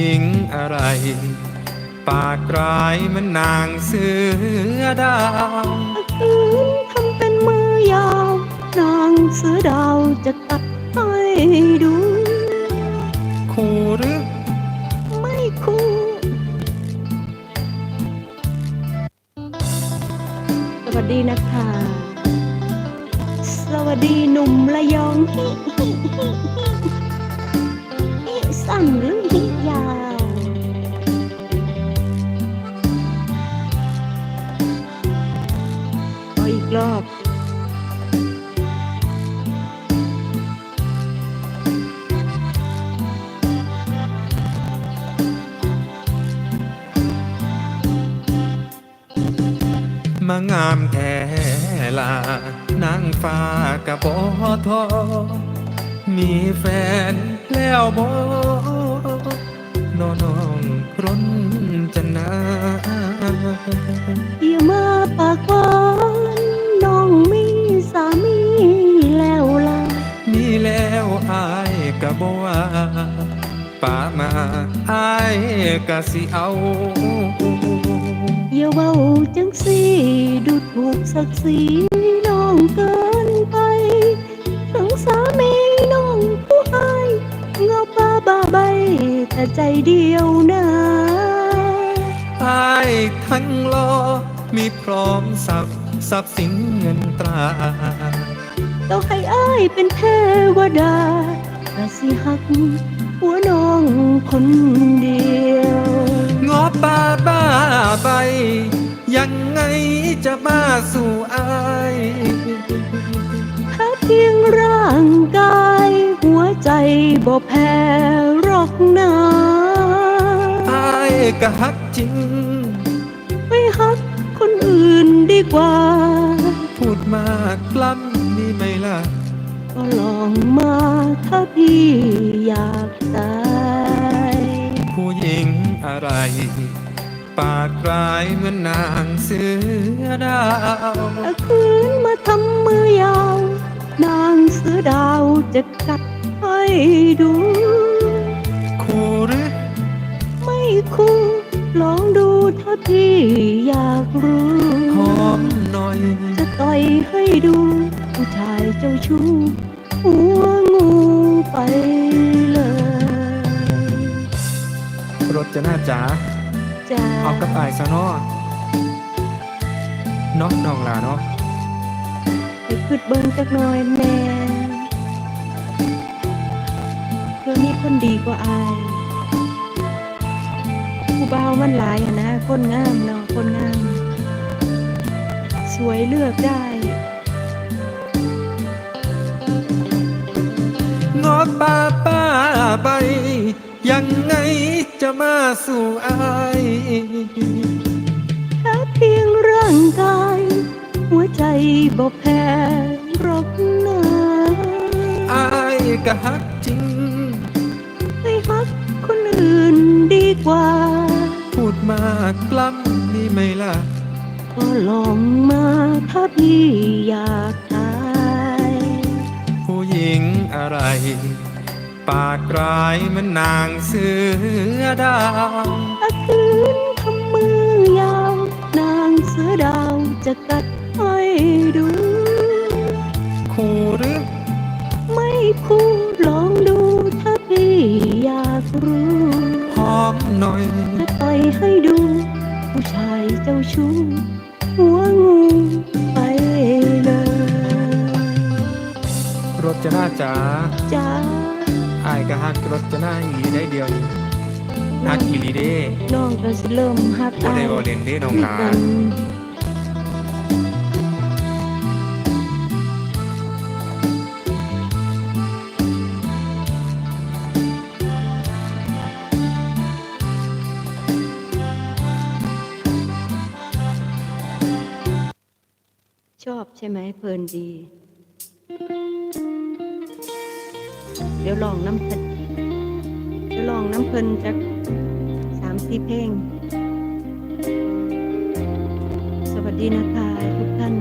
หญิงอะไร ปากร้ายเหมันนางเสือดาวคืนทำเป็นมือยาวนางเสือดาวจะตัดให้ดู คู่หรือไม่คู่ สวัสดีนะคะ สวัสดีหนุ่มระยองฮิฮิฮิฮิฮิสั้นหรือ อาอีกรอบ มางามแท้ลานางฟ้ากะบอทอ มีแฟนแล้วบอนอน้องร้นจะนา ป่ามาอายกะสิเอา อย่าเว้าจังสิดูถูกศักดิ์ศรีน้องเกินไปถึงสามีน้องผู้ให้เงาป้าบ้าใบแต่ใจเดียวนะอายทั้งรอมีพร้อมสับทรัพย์สินเงินตราต้องให้อ้ายเป็นเทวดากะสิหัก หัวน้องคนเดียวงอป่าบ้าไป ยังไงจะมาสู่อายแค่เพียงร่างกาย หัวใจบ่แพ้หรอกนาอายกะฮักจริงไม่ฮักคนอื่นดีกว่า พูดมากกล้ำนี่ไหมล่ะ ก็ลองมาถ้าพี่อยากตายผู้หญิงอะไร ปากร้ายเหมือนนางเสือดาวถ้าคืนมาทำมือยาว นางเสือดาวจะกัดให้ดู คู่หรือไม่คู่ลองดูถ้าพี่อยากรู้ หอมหน่อย จะต่อยให้ดูผู้ชาย เจ้าชู้หัวงูไปเลยรถจะหน้าจ๋าจ้าเอากระต่ายซะเนาะเนาะน้องหลาเนาะไปขึ้นเบิ้งจักหน่อยแม่เพื่อนี้คนดีกว่าอายผู้บ่าวมันหลายอะนะ คนงามเนาะคนงาม สวยเลือกได้ งอป้าป้าไป ยังไงจะมาสู่อายแค่เพียงร่างกาย หัวใจบ่แพ้หรอกนะอายกะฮักจริงให้ฮักคนอื่นดีกว่า พูดมากกล้ำนี่ไหมล่ะ ก็ลองมาถ้าพี่อยากตายผู้หญิง อะไร ปากร้ายเหมันนางเสือดาวถ้าคืนทำมือยาว นางเสือดาวจะกัดให้ดู คู่หรือไม่คู่ลองดูถ้าพี่อยากรู้หอมหน่อย จะต่อยให้ดู ผู้ชายเจ้าชู้หัวงูไป รถจะหน้าจ๋าจ้าอายกะฮักรถจะหน้าอีหลีได้เดียวนี่ฮักอีหลีเด้น้องก็สิเริ่มฮักบ่อาได้ยบ่เล่นเด้น้องหลากันชอบใช่ไหมเพลินดี เดี๋ยวลองน้ำเพลินเดี๋ยวลองน้ำเพลินจากสามสี่เพลง สวัสดีนะคะทุกท่าน